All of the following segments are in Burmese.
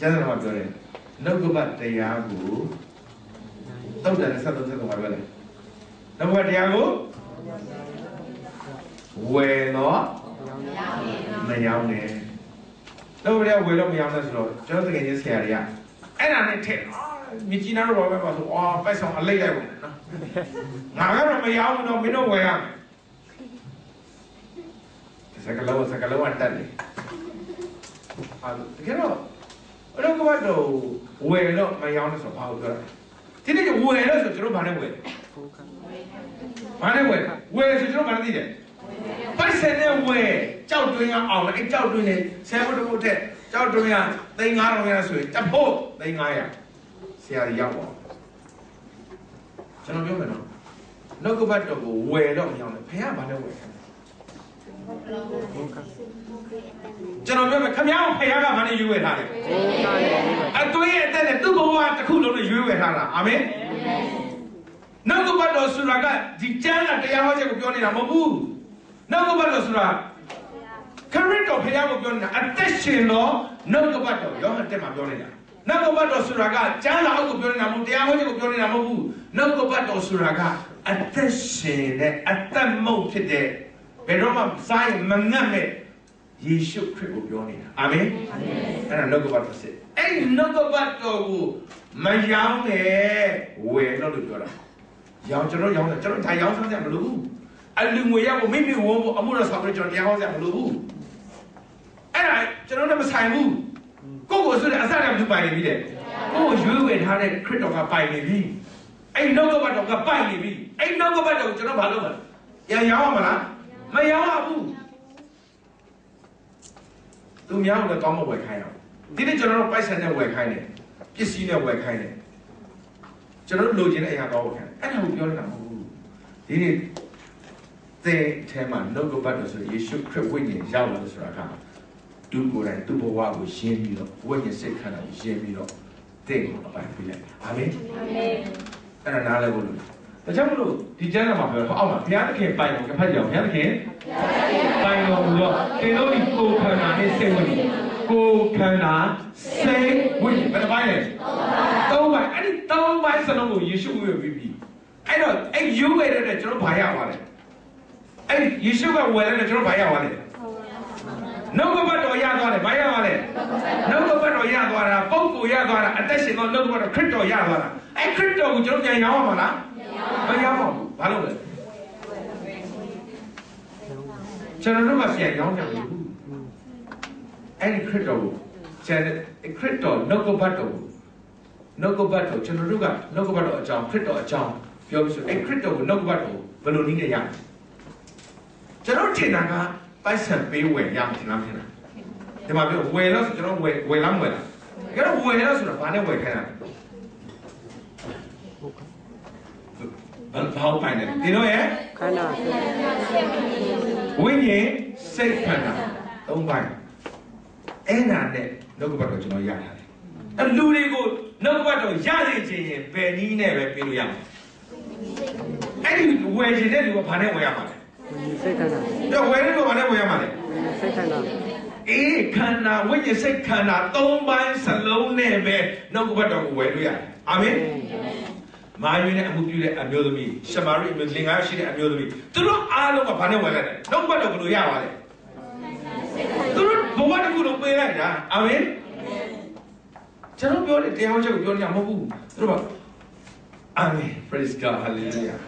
ကျမ်းစာမှာပြောတယ်နှုတ်ကပတ်တရားကိုတုတ်တယ်ဆက်သုံးဆက်သုံးပါပြောတယ်နှုတ်ကပတ်တရားကိုဝယ်တော့မယောင်းနဲ့နှုတ်ကပတ်တရားဝယ်တော့မယောင်းနဲ့ဆိုတော့ကျွန်တော်တကယ်ချင်းဆရာတွေကအဲ့ဒါနဲ့ထည့်အာမြကြီးနာတော့ပဲပါဆိုအာပိုက်ဆောင်အလိုက်လိုက်ပါနော်ငါကတော့မယောင်းဘူးတော့မင်းတို့ဝယ်ရမယ်စကလောစကလောအတက်တယ်အာတကယ်တော့ အဲ့တော့ကတော့ဝယ်တော့မယောင်းနဲ့ဆိုတော့ဘာလို့ပြောလဲဒီနေ့ဝယ်လို့ဆိုကျွန်တော်ဘာနဲ့ဝယ်လဲဘာနဲ့ဝယ်ဝယ်ဆိုကျွန်တော်ဘာနဲ့သိတယ်ပိုက်ဆံနဲ့ဝယ်ကြောက်တွင်းကအောင်လေအဲ့ကြောက်တွင်းနဲ့ဆယ်ဘုတ်ဘုတ်တဲ့ကြောက်တွင်းကသိန်း9000ရဆိုရင်တဖို့သိန်း900ဆရာကြီးရောက်ပါကျွန်တော်ပြောမယ်နော်နှုတ်ကပတ်တော်ကိုဝယ်တော့မယောင်းနဲ့ဖခင်ဘာနဲ့ဝယ်လဲ ကျွန်တော်ပြောမယ်ခမ ्या ကိုဖခင်ကဘာနဲ့ရွေးဝယ်ထားလဲအသွေးအသက်နဲ့သူ့ဘဝတစ်ခုလုံးနဲ့ရွေးဝယ်ထားတာအာမင်နှုတ်ကပတ်တော်ဆိုတာကဒီကျမ်းကတရားဟောချက်ကိုပြောနေတာမဟုတ်ဘူးနှုတ်ကပတ်တော်ဆိုတာခရစ်တော်ဖခင်ကိုပြောနေတာအသက်ရှင်တော်နှုတ်ကပတ်တော်ယောဟန်တက်မှာပြောနေတာနှုတ်ကပတ်တော်ဆိုတာကကျမ်းစာအုပ်ကိုပြောနေတာမဟုတ်တရားဟောချက်ကိုပြောနေတာမဟုတ်ဘူးနှုတ်ကပတ်တော်ဆိုတာကအသက်ရှင်တဲ့အသက်မုတ်ဖြစ်တဲ့ ဘယ်တော့မှစားရင်မငတ်မဲ့ယေရှုခရစ်ကိုပြောနေတာအာမင်အာမင်အဲ့ဒါနှုတ်ကပတ်တော်စစ်အဲ့ဒီနှုတ်ကပတ်တော်ကိုမယောင်းနဲ့ဝယ်လို့လို့ပြောတာရောင်းကျွန်တော်ရောင်းတယ်ကျွန်တော်ဒါရောင်းစားကြမလို့ဘူးအလူငွေရဖို့မိမိဝုန်းဖို့အမှုတော်ဆောင်ပြီးကျွန်တော်တရားဟောကြမလို့ဘူးအဲ့ဒါကျွန်တော်လည်းမဆိုင်ဘူးကိုယ့်ကိုဆိုတဲ့အစတည်းမသူပိုင်နေပြီတဲ့ကိုယ့်ကိုရွေးဝယ်ထားတဲ့ခရစ်တော်ကပိုင်နေပြီအဲ့နှုတ်ကပတ်တော်ကပိုင်နေပြီအဲ့နှုတ်ကပတ်တော်ကိုကျွန်တော်ဘာလုပ်မလဲရရောင်းရမလား မရောင်းရဘူးသူများကိုလည်းကောင်းမဝယ်ခိုင်းအောင်ဒီနေ့ကျွန်တော်တို့ပိုက်ဆံနဲ့ဝယ်ခိုင်းတယ်ပစ္စည်းနဲ့ဝယ်ခိုင်းတယ်ကျွန်တော်တို့လိုချင်တဲ့အရာကောင်းဝယ်ခိုင်းတယ်အဲ့ဒါကိုပြောနေတာမဟုတ်ဘူးဒီနေ့တဲ့အဲမှာနှုတ်ကပတ်တော်ဆိုယေရှုခရစ်ဝိညာဉ်ရောက်လာလို့ဆိုတာကသူကိုယ်တိုင်သူ့ဘဝကိုရှင်းပြီးတော့ဝိညာဉ်စိတ်ခန္ဓာကိုရှင်းပြီးတော့တဲ့ကိုအပိုင်ပေးလိုက်အာမင်အာမင်အဲ့ဒါနားလည်ဖို့လို့ ဒါကြောင့်မလို့ဒီကျမ်းစာမှာပြောတော့အောက်မှာဘုရားသခင်ပိုင်ကိုတစ်ဖက်ကြောင်ဘုရားသခင်ပိုင်တော်မူတော့သင်တို့ဒီကိုယ်ခန္ဓာနဲ့စိတ်ဝိညာဉ်ကိုယ်ခန္ဓာစိတ်ဝိညာဉ်ဘယ်နှပိုင်းလဲသုံးပိုင်းအဲ့ဒီသုံးပိုင်းစလုံးကိုယေရှုဝေပြီးပြီအဲ့တော့အဲ့ယူဝေတဲ့ကျွန်တော်ဘာရပါလဲအဲ့ဒီယေရှုကဝယ်တယ်ကျွန်တော်ဘာရပါလဲနှုတ်ကပတ်တော်ရသွားတယ်ဘာရပါလဲနှုတ်ကပတ်တော်ရသွားတာပုဂ္ဂိုလ်ရသွားတာအသက်ရှင်သောနှုတ်ကပတ်တော်ခရစ်တော်ရသွားတာအဲ့ခရစ်တော်ကိုကျွန်တော်ပြန်ရောင်းရမှာလား မရောင်းပါဘူးဘာလို့လဲကျွန်တော်တို့ကပြန်ရောင်းကြဘူးအဲ့ဒီခရစ်တော်ကိုကျန်တဲ့ခရစ်တော်နှုတ်ကပတ်တော်ကိုနှုတ်ကပတ်တော်ကျွန်တော်တို့ကနှုတ်ကပတ်တော်အကြောင်းခရစ်တော်အကြောင်းပြောပြီးဆိုအဲ့ခရစ်တော်ကိုနှုတ်ကပတ်တော်ကိုဘယ်လိုနည်းနဲ့ရကျွန်တော်ထင်တာကပိုက်ဆံပေးဝယ်ရမှာထင်လားထင်လားဒီမှာပြောဝယ်လို့ဆိုကျွန်တော်ဝယ်ဝယ်လားမဝယ်လားအဲ့တော့ဝယ်လို့ဆိုတာဘာနဲ့ဝယ်ခိုင်းတာ လဲဘာဘာပိုင်လဲဒီတော့ရဲ့ခန္ဓာဝိညာဉ်စိတ်ခန္ဓာသုံးပိုင်းအဲ့နာနဲ့နှုတ်ကပတ်တော်ကျွန်တော်ရထားတယ်အဲ့လူတွေကိုနှုတ်ကပတ်တော်ရစေခြင်းရင်ဘယ်နည်းနဲ့ပဲပြေးလို့ရမှာအဲ့ဒီဝယ်ခြင်းတဲ့လူကဘာနဲ့ဝယ်ရမှာလဲစိတ်ခန္ဓာတော့ဝယ်တဲ့လူကဘာနဲ့ဝယ်ရမှာလဲစိတ်ခန္ဓာအေးခန္ဓာဝိညာဉ်စိတ်ခန္ဓာသုံးပိုင်းစလုံးနဲ့ပဲနှုတ်ကပတ်တော်ကိုဝယ်လို့ရတယ်အာမင် မာယွေနဲ့အမှုပြုတဲ့အမျိုးသမီးရှမာရိအမျိုးလင်္ကာရှိတဲ့အမျိုးသမီးသူတို့အားလုံးကဘာနဲ့ဝယ်လိုက်လဲနှုတ်ကပတ်တော်ဘယ်လိုရပါလဲသူတို့ဘဝတစ်ခုလုံးပေးလိုက်တာအာမင်ကျွန်တော်ပြောတဲ့တရားဟောချက်ကိုပြောနေတာမဟုတ်ဘူးသူတို့ကအာမင် praise god hallelujah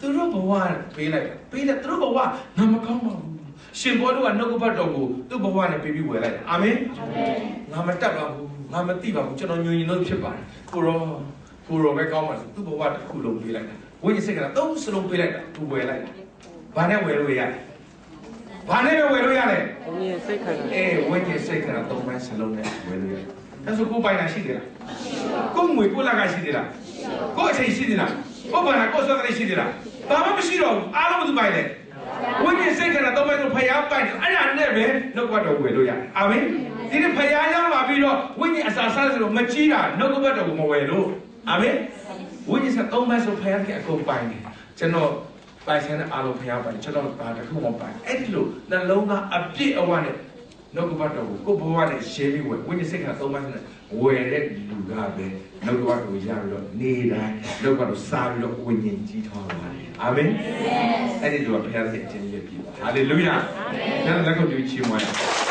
သူတို့ဘဝပေးလိုက်ပေးတယ်သူတို့ဘဝငါမကောင်းပါဘူးရှင်ဘောတို့ကနှုတ်ကပတ်တော်ကိုသူ့ဘဝနဲ့ပေးပြီးဝယ်လိုက်အာမင်ငါမတက်ပါဘူးငါမသိပါဘူးကျွန်တော်ညွင်ညင်လို့ဖြစ်ပါတယ်ကိုရော ကိုရောပဲကောင်းပါစေသူ့ဘဝတစ်ခုလုံးပေးလိုက်တာဝိညာဉ်စိတ်ကသုံးစလုံးပေးလိုက်တာသူဝယ်လိုက်တာဘာနဲ့ဝယ်လို့ရလဲဘာနဲ့ပဲဝယ်လို့ရလဲဘုံရဲ့စိတ်ခန္ဓာအေးဝိညာဉ်စိတ်ကသုံးပိုင်းစလုံးနဲ့ဝယ်လို့ရတယ်ဒါဆိုကိုယ်ပိုင်တာရှိသေးလားကိုယ်ငွေကိုယ်လက်ကရှိသေးလားကိုယ်အချိန်ရှိသေးလားကိုယ်ဘာနာကိုယ်စောကလေးရှိသေးလားဘာမှမရှိတော့ဘူးအားလုံးမသူပိုင်လေဝိညာဉ်စိတ်ကသုံးပိုင်းကိုဖျားပိုင်တယ်အဲ့ဒါနဲ့ပဲနှုတ်ကပတ်တော်ဝယ်လို့ရတယ်အာမင်ဒီနေ့ဖျားရောက်လာပြီးတော့ဝိညာဉ်အစာစားဆိုတော့မကြီးတာနှုတ်ကပတ်တော်ကိုမဝယ်လို့ အာမင်ဝိညာဉ်စသုံးပိုင်းဆိုဖျားကအကုန်ပိုင်တယ်ကျွန်တော်ပိုင်ဆိုင်တဲ့အားလုံးဖျားပိုင်ကျွန်တော်ဘာတစ်ခုမှပိုင်အဲ့ဒီလိုနှလုံးသားအပြည့်အဝနဲ့နှုတ်ကပတ်တော်ကိုကိုယ့်ဘဝနဲ့ရှင်းပြီးဝယ်ဝိညာဉ်စိတ်ကသုံးပါးနဲ့ဝယ်တဲ့လူကပဲနှုတ်ကပတ်တော်ကိုရပြီးတော့နေတိုင်းနှုတ်ကပတ်တော်စားပြီးတော့ဝိညာဉ်ကြီးထွားပါတယ်အာမင်အဲ့ဒီလိုဘုရားသခင်အချင်းကြီးပြပါဟာလေလုယာအာမင်လက်ကိုကြွေးချီးမွမ်း